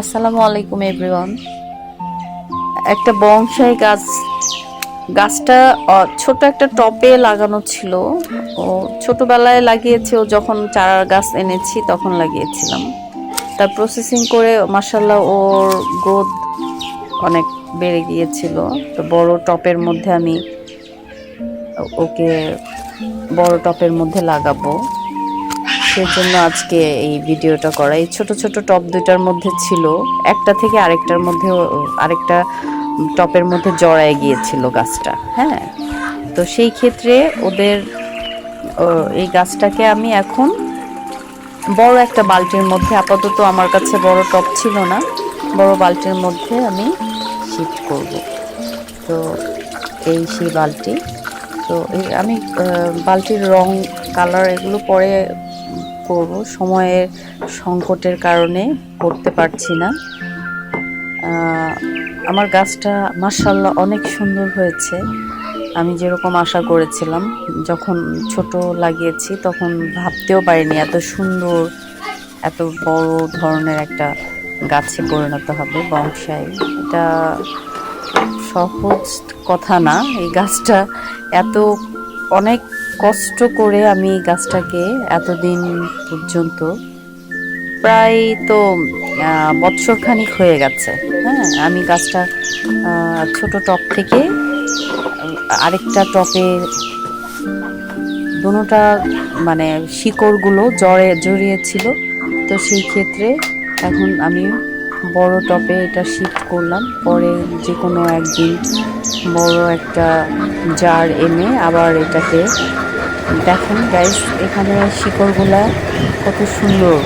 আসসালামু আলাইকুম এভরিওয়ান একটা বংশাই গাছ, গাছটা ছোট একটা টপে লাগানো ছিল। ও ছোটবেলায় লাগিয়েছে, ও যখন চারা গাছ এনেছি, তখন লাগিয়েছিলাম। তার প্রসেসিং করে মাসাল্লাহ ওর গ্রোথ অনেক বেড়ে গিয়েছিল। তো বড় টপের মধ্যে আমি, ওকে বড় টপের মধ্যে লাগাবো। সেজন্য আজকে এই ভিডিওটা করা এই ছোট ছোট টপ দুইটার মধ্যে ছিল। একটা থেকে আরেকটার মধ্যে আরেকটা টপের মধ্যে জড়ায় গিয়েছিল গাছটা হ্যাঁ? তো সেই ক্ষেত্রে ওদের এই গাছটাকে আমি এখন বড় একটা বালতির মধ্যে, আপাতত আমার কাছে বড় টপ ছিল না, বড় বালতির মধ্যে আমি শিফট করব। তো এই সেই বালতি, তো আমি বালতির রং কালার এগুলো পরে করব। সময়ের সংকটের কারণে করতে পারছি না। আমার গাছটা মার্শাল্লাহ অনেক সুন্দর হয়েছে। আমি যেরকম আশা করেছিলাম, যখন ছোট লাগিয়েছি তখন ভাবতেও পারিনি এত সুন্দর, এত বড় ধরনের একটা গাছে পরিণত হবে বংশাই। এটা সহজ কথা না, এই গাছটা এত অনেক কষ্ট করে আমি গাছটাকে এতদিন পর্যন্ত প্রায় তো বৎসরখানিক হয়ে গেছে। হ্যাঁ আমি গাছটা ছোট টপ থেকে আরেকটা টপে দুটোটা মানে শিকড়গুলো জড়ে, জড়িয়েছিল। তো সেই ক্ষেত্রে এখন আমি বড় টপে এটা শিফট করলাম। পরে যে কোনো একদিন বড় একটা জার এনে আবার এটাকে দেখেন গাইস এখানে শিকড়গুলা কত সুন্দর।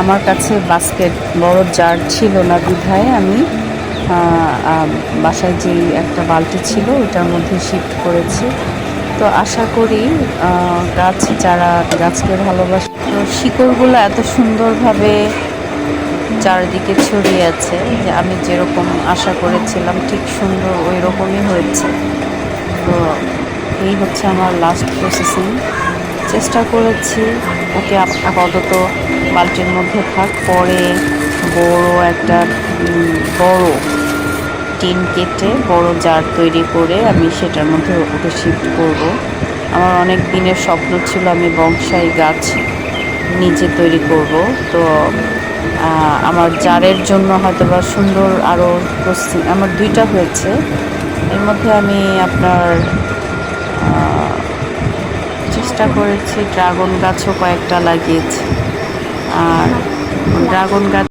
আমার কাছে বাস্কেট বড় জার ছিল না বিধায় আমি বাসায় যে একটা বালতি ছিল ওটার মধ্যে শিফট করেছি। তো আশা করি গাছ, যারা গাছকে ভালোবাসে, তো শিকড়গুলো এত সুন্দরভাবে চারিদিকে ছড়িয়ে আছে যে আমি যেরকম আশা করেছিলাম, ঠিক সুন্দর ওই রকমই হয়েছে। তো এই হচ্ছে আমার লাস্ট প্রসেসিং চেষ্টা করেছি। ওকে আপাতত বালতির মধ্যে থাক। পরে বড় একটা বড় টিন কেটে, বড় জার তৈরি করে আমি সেটার মধ্যে ওকে শিফট করব। আমার অনেক দিনের স্বপ্ন ছিল আমি বংশাই গাছ নিজে তৈরি করব। তো আমার জারের জন্য হয়তো বা সুন্দর আরও আমার দুইটা হয়েছে। এর মধ্যে আমি আপনার চেষ্টা করেছি ড্রাগন গাছও কয়েকটা লাগিয়েছি। আর ড্রাগন গাছ